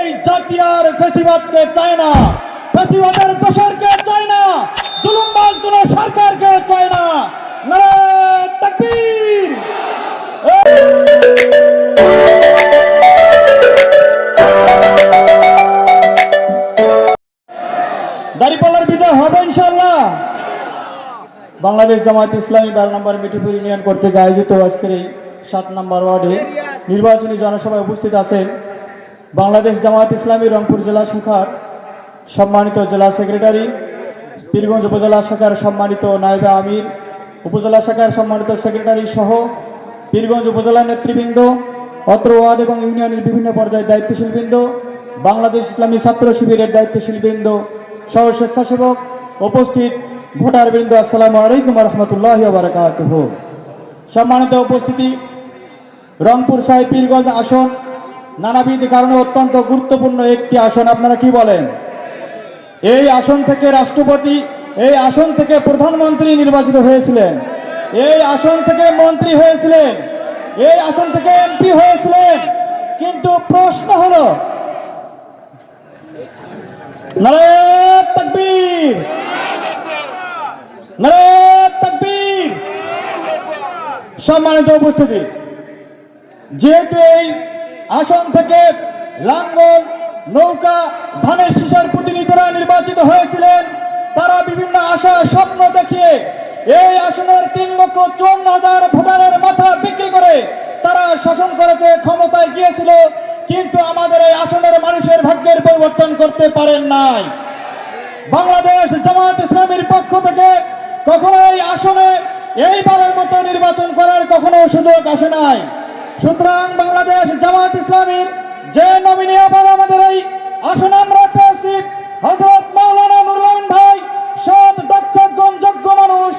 এই জাতি আর ফেসিবাদকে চায় না, ফেসিবাদের চায় না জুলুমবাজ সরকারকে চায় না। বাংলাদেশ জামায়াত ইসলামী বারো নম্বর মিঠিপুর ইউনিয়ন কর্তৃক আয়োজিত আজকের এই সাত নম্বর ওয়ার্ডে নির্বাচনী জনসভায় উপস্থিত আছেন বাংলাদেশ জামায়াত ইসলামী রংপুর জেলা শাখার সম্মানিত জেলা সেক্রেটারি, পীরগঞ্জ উপজেলা শাখার সম্মানিত নায়েবে আমির, উপজেলা শাখার সম্মানিত সেক্রেটারি সহ পীরগঞ্জ উপজেলা নেতৃবৃন্দ, অত্র ওয়ার্ড এবং ইউনিয়নের বিভিন্ন পর্যায়ের দায়িত্বশীল বৃন্দ বাংলাদেশ ইসলামী ছাত্র শিবিরের দায়িত্বশীল বৃন্দ সহ স্বেচ্ছাসেবক, উপস্থিত ভোটার বৃন্দ আসসালামু আলাইকুম রহমতুল্লাহ সম্মানিত উপস্থিতি, রংপুর সাহেব পীরগঞ্জ আসন নানাবিধ কারণে অত্যন্ত গুরুত্বপূর্ণ একটি আসন, আপনারা কি বলেন? এই আসন থেকে রাষ্ট্রপতি, এই আসন থেকে প্রধানমন্ত্রী নির্বাচিত হয়েছিলেন। এই আসন থেকে মন্ত্রী হয়েছিলেন। এই আসন থেকে এমপি হয়েছিলেন। কিন্তু প্রশ্ন হলো সম্মানিত উপস্থিতি, যেহেতু এই আসন থেকে লাঙ্গল, নৌকা, ধানের শীষের প্রতিনিধিরা নির্বাচিত হয়েছিলেন। তারা বিভিন্ন আশা, স্বপ্ন দেখিয়ে এই আসনের তিন লক্ষ চুয়ান্ন হাজার ভোটারের মাথা বিক্রি করে তারা শাসন করেছে, ক্ষমতায় গিয়েছিল, কিন্তু আমাদের এই আসনের মানুষের ভাগ্যের পরিবর্তন করতে পারেন নাই। বাংলাদেশ জামায়াত ইসলামীর পক্ষ থেকে কখনো এই আসনে এইবারের মতো নির্বাচন করার কখনো সুযোগ আসে নাই। সুতরাং বাংলাদেশ জামায়াত ইসলামীর যে নমিনি আবার আমাদের এই আসনে আমরা পেয়েছি হজরত মাওলানা নুরুল ভাই, সৎ, দক্ষ যোগ্য মানুষ।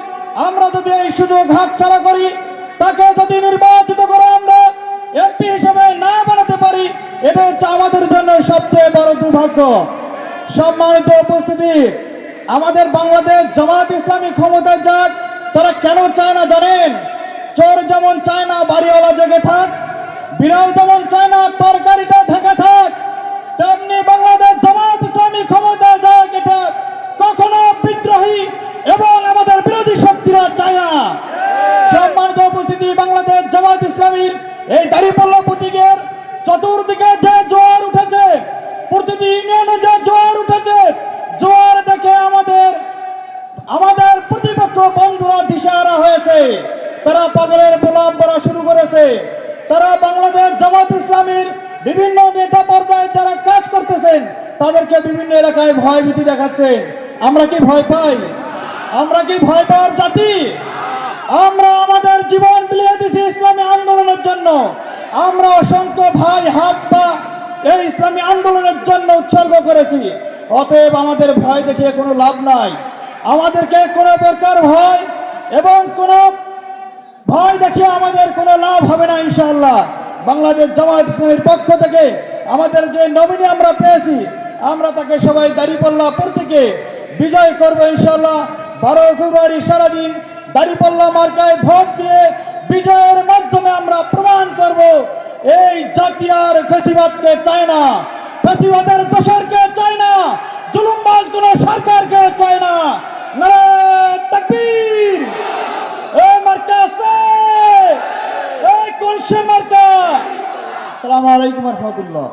আমরা যদি এই সুযোগ হাতছাড়া করি তাকে যদি নির্বাচিত করে আমরা এমপি হিসেবে না বানাতে পারি এটা হচ্ছে আমাদের জন্য সবচেয়ে বড় দুর্ভাগ্য। সম্মানিত উপস্থিতি, আমাদের বাংলাদেশ জামাত ইসলামী ক্ষমতায় যাক, তারা কেন চায় না জানেন? চোর যেমন চায় না, বাড়িওয়ালা জেগে থাক, বিড়াল যেমন চায় না, তরকারিটা ঢাকা থাক, তেমনি বাংলাদেশ জামাত ইসলামী ক্ষমতায় যাক এটা কখনো বিদ্রোহী এবং আমাদের বিরোধী শক্তিরা চায় না। সম্মানিত উপস্থিতি, বাংলাদেশ জামাত ইসলামীর এই দাঁড়িপাল্লা প্রতীকের চতুর্দিকে যে জোয়ার উঠেছে, প্রতিটি ইউনিয়নে যে জোয়ার উঠেছে, জোয়ার দেখে আমাদের আমাদের প্রতিপক্ষ বন্ধুরা দিশাহারা হয়েছে। তারা পাগলের গোলাম করা শুরু করেছে। তারা বাংলাদেশ জামাত ইসলামীর বিভিন্ন নেতা পর্যায়ে যারা কাজ করতেছেন, তাদেরকে বিভিন্ন এলাকায় ভয় ভীতি দেখাচ্ছেন আমরা কি ভয় পাই? আমরা কি ভয় পাওয়ার জাতি? আমরা আমাদের জীবন বিলিয়ে দিছি ইসলামী আন্দোলনের জন্য। আমরা অসংখ্য ভাই, হাত, পা এই ইসলামী আন্দোলনের জন্য উৎসর্গ করেছি। অতএব আমাদের ভয় দেখিয়ে কোনো লাভ নাই। আমাদেরকে কোনো প্রকার ভয় এবং কোনো ভয় দেখিয়ে আমাদের কোনো লাভ হবে না ইনশাআল্লাহ। বাংলাদেশ জামায়াত ইসলামের পক্ষ থেকে আমাদের যে নমিনি আমরা পেয়েছি, আমরা তাকে সবাই দাঁড়িপাল্লা প্রত্যেকে বিজয় করব ইনশাআল্লাহ। বারো ফেব্রুয়ারি সারাদিন দাঁড়িপাল্লা মার্কায় ভোট দিয়ে বিজয়ের মাধ্যমে আমরা প্রমাণ করব, এই জাতি ফেসিবাদকে চায় না, ফেসিবাদের দোষরকে চায় না জুলুমবাজ কোন সরকারকে চায় না। নারায়ণ তাকবীর এই মার্কা আছে এই কোন সে মার্কা। আসসালামু আলাইকুম রহমতুল্লাহ।